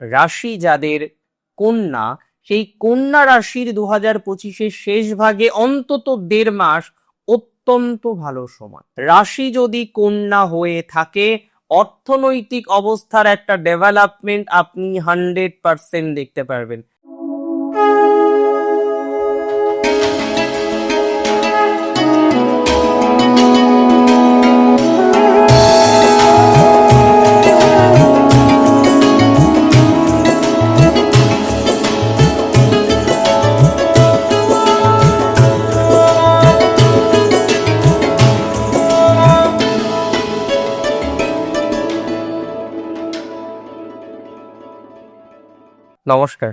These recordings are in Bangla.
রাশি যাদের কন্যা, সেই কন্যা রাশির দু হাজার পঁচিশের শেষ ভাগে অন্তত দেড় মাস অত্যন্ত ভালো সময়। রাশি যদি কন্যা হয়ে থাকে, অর্থনৈতিক অবস্থার একটা ডেভেলপমেন্ট আপনি হান্ড্রেড পারসেন্ট দেখতে পারবেন। নমস্কার।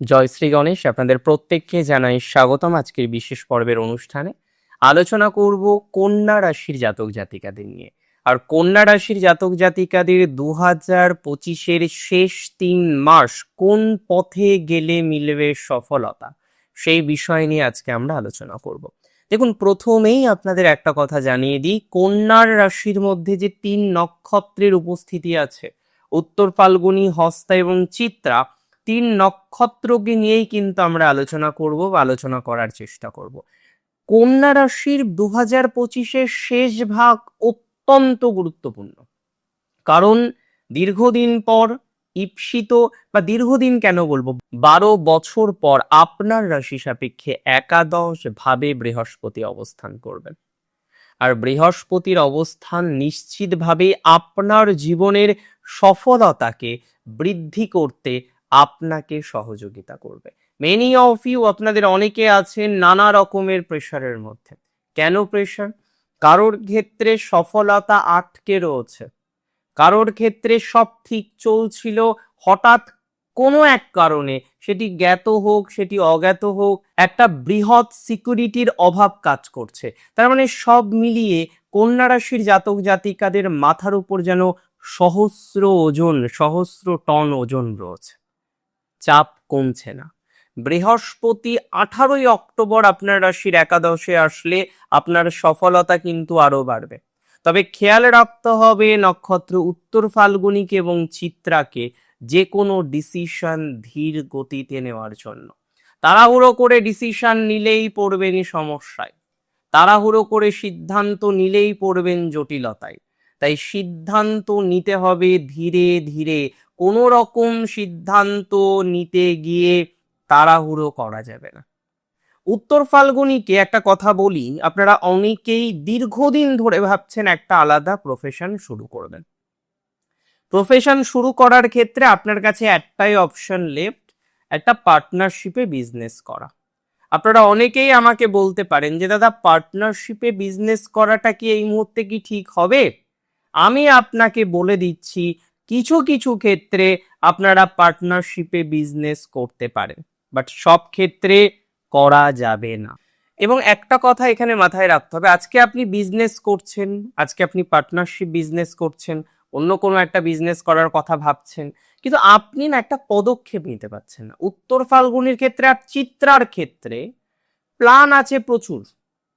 জয় শ্রী গণেশ, আপনাদের প্রত্যেককে জানাই স্বাগতম আজকের বিশেষ পর্বের অনুষ্ঠানে। আলোচনা করব কন্যা রাশির জাতক জাতিকাদের নিয়ে। আর কন্যা রাশির জাতক জাতিকাদের দু হাজার পঁচিশের শেষ তিন মাস কোন পথে গেলে মিলবে সফলতা, সেই বিষয় নিয়ে আজকে আমরা আলোচনা করব। দেখুন, প্রথমেই আপনাদের একটা কথা জানিয়ে দিই, কন্যার রাশির মধ্যে যে তিন নক্ষত্রের উপস্থিতি আছে, উত্তর ফাল্গুনী, হস্তা এবং চিত্রা তিন নক্ষত্রকে নিয়েই কিন্তু আমরা আলোচনা করব বা আলোচনা করার চেষ্টা করব। কন্যা রাশির দু হাজার পঁচিশের শেষ ভাগ অত্যন্ত গুরুত্বপূর্ণ। কারণ দীর্ঘদিন পর ঈপ্সিত বা দীর্ঘদিন কেন বলব? বারো বছর পর আপনার রাশি সাপেক্ষে একাদশ ভাবে বৃহস্পতি অবস্থান করবেন আর বৃহস্পতির অবস্থান নিশ্চিতভাবে আপনার জীবনের সফলতাকে বৃদ্ধি করতে আপনাকে সহযোগিতা করবে। মেনি অফ ইউ আপনাদের অনেকে আছেন নানা রকমের প্রেশারের মধ্যে। কেন প্রেশার কারোর ক্ষেত্রে সফলতা আটকে রয়েছে। কারোর ক্ষেত্রে সব ঠিক চলছিল হঠাৎ কোনো এক কারণে। সেটি জ্ঞাত হোক, সেটি অজ্ঞাত হোক, একটা বৃহৎ সিকিউরিটির অভাব কাজ করছে। তার মানে সব মিলিয়ে কন্যা রাশির জাতক জাতিকাদের মাথার উপর যেন সহস্র ওজন, সহস্র টন ওজন রয়েছে। চাপ কমছে না। বৃহস্পতি আঠারোই অক্টোবর আপনার রাশির একাদশে আসলে আপনার সফলতা কিন্তু আরও বাড়বে। তবে খেয়াল রাখতে হবে নক্ষত্র উত্তর ফাল্গুনিকে এবং চিত্রাকে যে কোনো ডিসিশন ধীর গতিতে নেওয়ার জন্য। তাড়াহুড়ো করে ডিসিশন নিলেই পড়বেনই সমস্যায়। তাড়াহুড়ো করে সিদ্ধান্ত নিলেই পড়বেন জটিলতায়। তাই সিদ্ধান্ত নিতে হবে ধীরে ধীরে। কোনো রকম সিদ্ধান্ত নিতে গিয়ে তাড়াহুড়ো করা যাবে না। উত্তর ফাল্গুনিকে একটা কথা বলি, আপনারা অনেকেই দীর্ঘদিন ধরে ভাবছেন একটা আলাদা প্রফেশন শুরু করবেন। প্রফেশন শুরু করার ক্ষেত্রে আপনার কাছে একটাই অপশন লেফট একটা পার্টনারশিপে বিজনেস করা। আপনারা অনেকেই আমাকে বলতে পারেন যে, দাদা পার্টনারশিপে বিজনেস করাটা কি এই মুহূর্তে কি ঠিক হবে? আমি আপনাকে বলে দিচ্ছি, কিছু কিছু ক্ষেত্রে আপনারা পার্টনারশিপে বিজনেস করতে পারেন বাট সব ক্ষেত্রে করা যাবে না। এবং একটা কথা এখানে মাথায় রাখতে হবে, আজকে আপনি বিজনেস করছেন, আজকে আপনি পার্টনারশিপ বিজনেস করছেন, অন্য কোনো একটা বিজনেস করার কথা ভাবছেন, কিন্তু আপনি না একটা পদক্ষেপ নিতে পারছেন না। উত্তর ফাল্গুনির ক্ষেত্রে আর চিত্রার ক্ষেত্রে প্ল্যান আছে প্রচুর।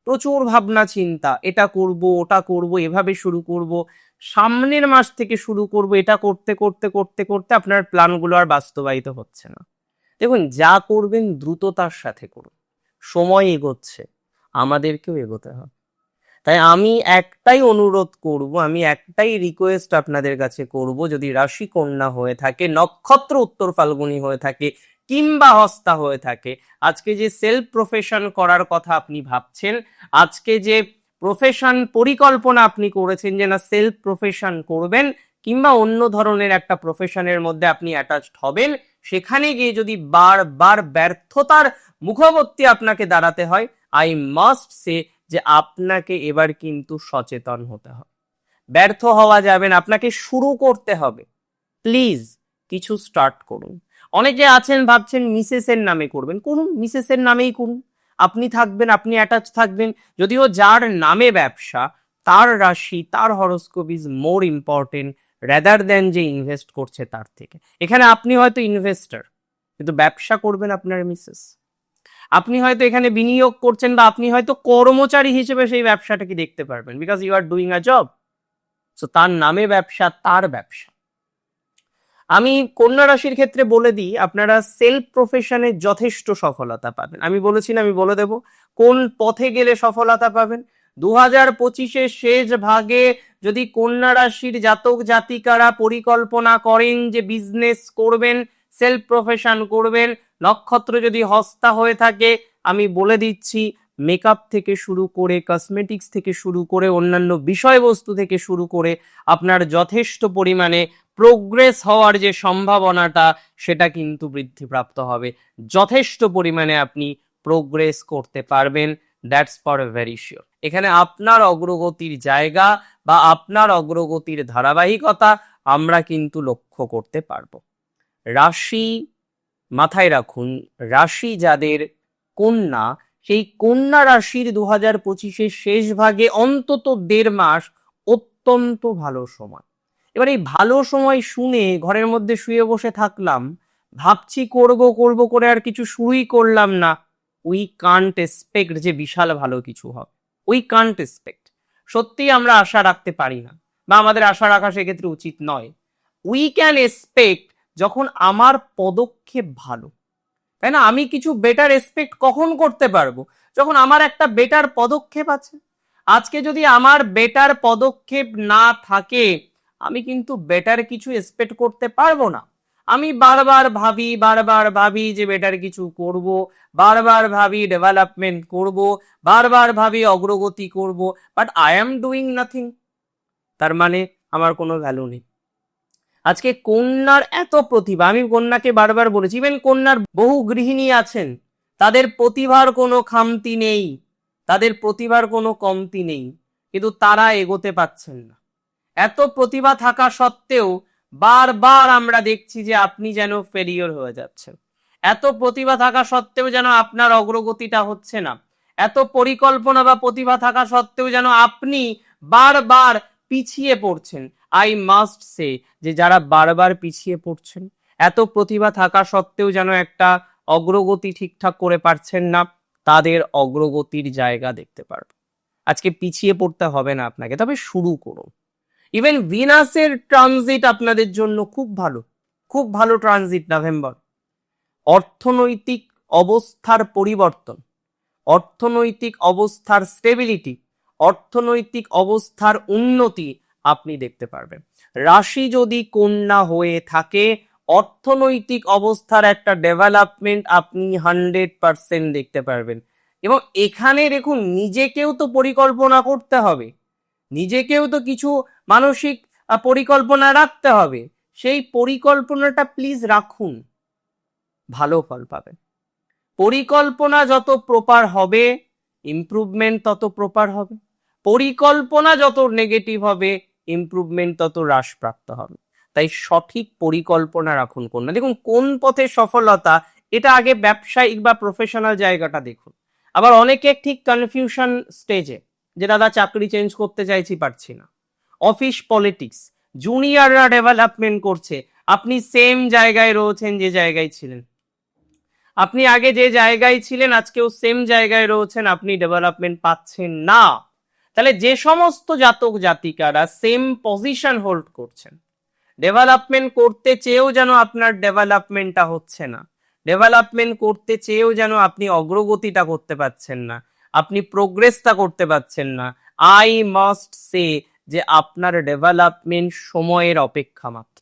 প্রচুর ভাবনা, চিন্তা, এটা করব, ওটা করব, এভাবে শুরু করব। সামনের মাস থেকে শুরু করব, এটা করতে করতে করতে করতে আপনার প্ল্যানগুলো আর বাস্তবায়িত হচ্ছে না। দেখুন, যা করবেন দ্রুততার সাথে করুন। সময় এগোচ্ছে, আমাদেরকেও এগোতে হবে। তাই আমি একটাই অনুরোধ করব, আমি একটাই রিকোয়েস্ট আপনাদের কাছে করব, যদি রাশি কন্যা হয়ে থাকে, নক্ষত্র উত্তর ফাল্গুনী হয়ে থাকে কিংবা হস্তা হয়ে থাকে। আজকে যে সেলফ প্রফেশন করার কথা আপনি ভাবছেন, আজকে যে প্রফেশন পরিকল্পনা আপনি করেছেন যে না, সেলফ প্রফেশন করবেন কিংবা অন্য ধরনের একটা প্রফেশনের মধ্যে আপনি অ্যাটাচড হবেন, সেখানে গিয়ে যদি বারবার ব্যর্থতার মুখবর্তী আপনাকে দাঁড়াতে হয় আই মাস্ট সে যে আপনাকে এবার কিন্তু সচেতন হতে হবে। ব্যর্থ হওয়া যাবেন আপনাকে শুরু করতে হবে। প্লিজ কিছু স্টার্ট করুন। অনেকে আছেন, ভাবছেন মিসেসের নামে করবেন। করুন মিসেসের নামেই করুন। আপনি থাকবেন, আপনি অ্যাটাচ থাকবেন। যদিও যার নামে ব্যবসা, তার রাশি, তার horoscope is more important rather than যে ইনভেস্ট করছে তার থেকে। এখানে আপনি হয়তো ইনভেস্টার কিন্তু ব্যবসা করবেন আপনার মিসেস আপনি হয়তো এখানে বিনিয়োগ করছেন বা আপনি হয়তো কর্মচারী হিসেবে সেই ব্যবসাটাকে দেখতে পারবেন because you are doing a job so তার নামে ব্যবসা, তার ব্যবসা। আমি কন্যা রাশির ক্ষেত্রে বলে দিই, আপনারা সেলফ প্রফেশনে যথেষ্ট সফলতা পাবেন। আমি বলেছি না, আমি বলে দেব, কোন পথে গেলে সফলতা পাবেন? দু হাজার পঁচিশের শেষ ভাগে যদি কন্যা রাশির জাতক জাতিকারা পরিকল্পনা করেন যে বিজনেস করবেন সেলফ প্রফেশন করবেন, নক্ষত্র যদি হস্তা হয়ে থাকে, আমি বলে দিচ্ছি মেকআপ থেকে শুরু করে কসমেটিক্স থেকে শুরু করে, অন্যান্য বিষয়বস্তু থেকে শুরু করে আপনার যথেষ্ট পরিমাণে প্রোগ্রেস হওয়ার যে সম্ভাবনাটা, সেটা কিন্তু বৃদ্ধিপ্রাপ্ত হবে। যথেষ্ট পরিমাণে আপনি প্রোগ্রেস করতে পারবেন দ্যাটস ফর ভেরি শিওর এখানে আপনার অগ্রগতির জায়গা বা আপনার অগ্রগতির ধারাবাহিকতা আমরা কিন্তু লক্ষ্য করতে পারব। রাশি মাথায় রাখুন, রাশি যাদের কন্যা সেই কন্যা রাশির দু হাজার পঁচিশের শেষ ভাগে অন্তত দেড় মাস অত্যন্ত ভালো সময়। এবার এই ভালো সময় শুনে ঘরের মধ্যে শুয়ে বসে থাকলাম, ভাবছি করব করব করে আর কিছু শুরুই করলাম না। উই কান্ট এক্সপেক্ট যে বিশাল ভালো কিছু হবে। উই কান্ট এক্সপেক্ট সত্যিই আমরা আশা রাখতে পারি না বা আমাদের আশা রাখা সেক্ষেত্রে উচিত নয়। উই ক্যান এক্সপেক্ট যখন আমার পদক্ষেপ ভালো। তাই না? আমি কিছু বেটার এক্সপেক্ট কখন করতে পারব? যখন আমার একটা বেটার পদক্ষেপ আছে। আজকে যদি আমার বেটার পদক্ষেপ না থাকে, আমি কিন্তু বেটার কিছু এক্সপেক্ট করতে পারব না। আমি বারবার ভাবি বারবার ভাবি যে বেটার কিছু করব, বারবার ভাবি ডেভেলপমেন্ট করব, বারবার ভাবি অগ্রগতি করব but I am doing nothing তার মানে আমার কোনো ভ্যালু নেই। আজকে কন্যার এত প্রতিভা, আমি কন্যাকে বারবার বলেছি ইভেন কন্যার বহু গৃহিণী আছেন, তাদের প্রতিভার কোনো খামতি নেই, তাদের প্রতিভার কোনো কমতি নেই, কিন্তু তারা এগোতে পাচ্ছেন না। এত প্রতিভা থাকা সত্ত্বেও বারবার আমরা দেখছি যে আপনি যেন ফেলিওর হয়ে যাচ্ছেন। এত প্রতিভা থাকা সত্ত্বেও যেন আপনার অগ্রগতিটা হচ্ছে না। এত পরিকল্পনা বা প্রতিভা থাকা সত্ত্বেও যেন আপনি বারবার পিছিয়ে পড়ছেন। আই মাস্ট সে যে যারা বারবার পিছিয়ে পড়ছেন, এত প্রতিভা থাকা সত্ত্বেও যেন একটা অগ্রগতি ঠিকঠাক করে পারছেন না, তাদের অগ্রগতির জায়গা দেখতে পারবে। আজকে পিছিয়ে পড়তে হবে না আপনাকে, তবে শুরু করুন। ইভেন ভিনাসের ট্রানজিট আপনাদের জন্য খুব ভালো খুব ভালো ট্রানজিট নভেম্বর অর্থনৈতিক অবস্থার পরিবর্তন, অর্থনৈতিক অবস্থার স্টেবিলিটি অর্থনৈতিক অবস্থার উন্নতি আপনি দেখতে পারবেন। রাশি যদি কন্যা হয়ে থাকে, অর্থনৈতিক অবস্থার একটা ডেভেলপমেন্ট আপনি হান্ড্রেড পার্সেন্ট দেখতে পারবেন। এবং এখানে দেখুন, নিজেকেও তো পরিকল্পনা করতে হবে। নিজেকেও তো কিছু মানসিক পরিকল্পনা রাখতে হবে। সেই পরিকল্পনাটা প্লিজ রাখুন। ভালো ফল পাবেন। পরিকল্পনা যত প্রপার হবে ইমপ্রুভমেন্ট তত প্রপার হবে। পরিকল্পনা যত নেগেটিভ হবে ইমপ্রুভমেন্ট তত হ্রাসপ্রাপ্ত হবে। তাই সঠিক পরিকল্পনা রাখুন কোন না। দেখুন, কোন পথে সফলতা, এটা আগে ব্যবসায়িক বা প্রফেশনাল জায়গাটা দেখুন। আবার অনেকে ঠিক কনফিউশন স্টেজে যে দাদা চাকরি চেঞ্জ করতে চাইছি, পারছি না। অফিস পলিটিক্স জুনিয়ররা ডেভেলপমেন্ট করছে, আপনি সেম জায়গায় রয়েছেন যে জায়গায় ছিলেন। আপনি আগে যে জায়গায় ছিলেন, আজকেও সেম জায়গায় রয়েছেন, আপনি ডেভেলপমেন্ট পাচ্ছেন না। তাহলে যে সমস্ত জাতক জাতিকারা সেম পজিশন হোল্ড করছেন ডেভেলপমেন্ট করতে চেয়েও যেন আপনার ডেভেলপমেন্টটা হচ্ছে না ডেভেলপমেন্ট করতে চেয়েও যেন আপনি অগ্রগতিটা করতে পারছেন না, আপনি প্রোগ্রেসটা করতে পারছেন না আই মাস্ট সে যে আপনার ডেভেলপমেন্ট সময়ের অপেক্ষা মাত্র।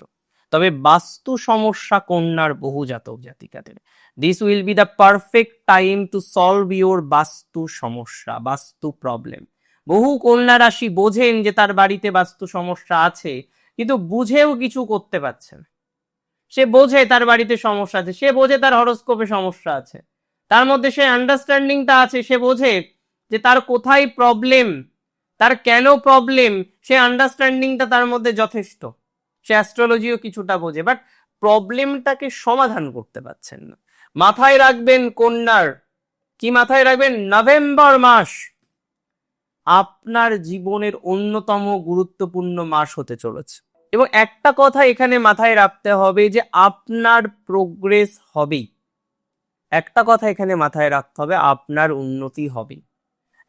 তবে বাস্তু সমস্যা কন্যার বহু জাতক জাতিকাদের। This will be the perfect time to solve your vastu সমস্যা, বাস্তু প্রবলেম বহু কন্যা রাশি বোঝেন যে তার বাড়িতে বাস্তু সমস্যা আছে, কিন্তু বুঝেও কিছু করতে পারছে না সে বোঝে তার বাড়িতে সমস্যা আছে, সে বোঝে তার হরস্কোপে সমস্যা আছে। তার মধ্যে সে আন্ডারস্ট্যান্ডিংটা আছে, সে বোঝে যে তার কোথায় প্রবলেম তার কেন প্রবলেম সে আন্ডারস্ট্যান্ডিংটা তার মধ্যে যথেষ্ট। সে অ্যাস্ট্রোলজিও কিছুটা বোঝে বাট প্রবলেমটাকে সমাধান করতে পারছেন না। মাথায় রাখবেন কন্যার, কি মাথায় রাখবেন? নভেম্বর মাস। আপনার জীবনের অন্যতম গুরুত্বপূর্ণ মাস হতে চলেছে। এবং একটা কথা এখানে মাথায় রাখতে হবে যে আপনার প্রোগ্রেস হবেই। একটা কথা এখানে মাথায় রাখতে হবে, আপনার উন্নতি হবে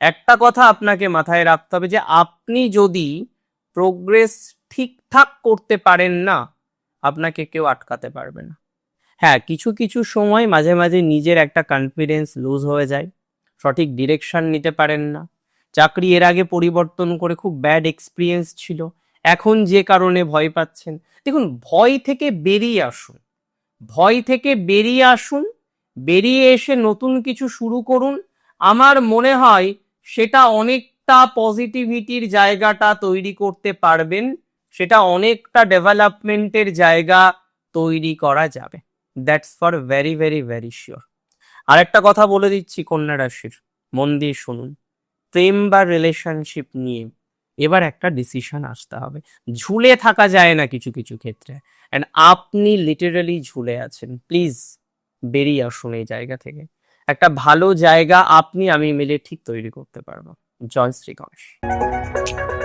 একটা কথা আপনাকে মাথায় রাখতে হবে যে আপনি যদি প্রোগ্রেস ঠিকঠাক করতে পারেন না, আপনাকে কেউ আটকাতে পারবে না। হ্যাঁ কিছু কিছু সময় মাঝে মাঝে নিজের একটা কনফিডেন্স লুজ হয়ে যায়। সঠিক ডিরেকশন নিতে পারেন না। চাকরি এর আগে পরিবর্তন করে খুব ব্যাড এক্সপিরিয়েন্স ছিল। এখন যে কারণে ভয় পাচ্ছেন, দেখুন ভয় থেকে বেরিয়ে আসুন। ভয় থেকে বেরিয়ে আসুন, বেরিয়ে এসে নতুন কিছু শুরু করুন। আমার মনে হয় সেটা অনেকটা পজিটিভিটির জায়গাটা তৈরি করতে পারবেন, সেটা অনেকটা ডেভেলপমেন্টের জায়গা তৈরি করা যাবে। That's for very very very sure আরেকটা কথা বলে দিচ্ছি কন্যা রাশির, মন দিয়ে শুনুন। প্রেম বা রিলেশনশিপ নিয়ে এবার একটা ডিসিশন আসতে হবে। ঝুলে থাকা যায় না কিছু কিছু ক্ষেত্রে। অ্যান্ড আপনি লিটারালি ঝুলে আছেন। প্লিজ বেরিয়ে আসুন এই জায়গা থেকে। একটা ভালো জায়গা আপনি, আমি মিলে ঠিক তৈরি করতে পারব। জয় শ্রী গণেশ।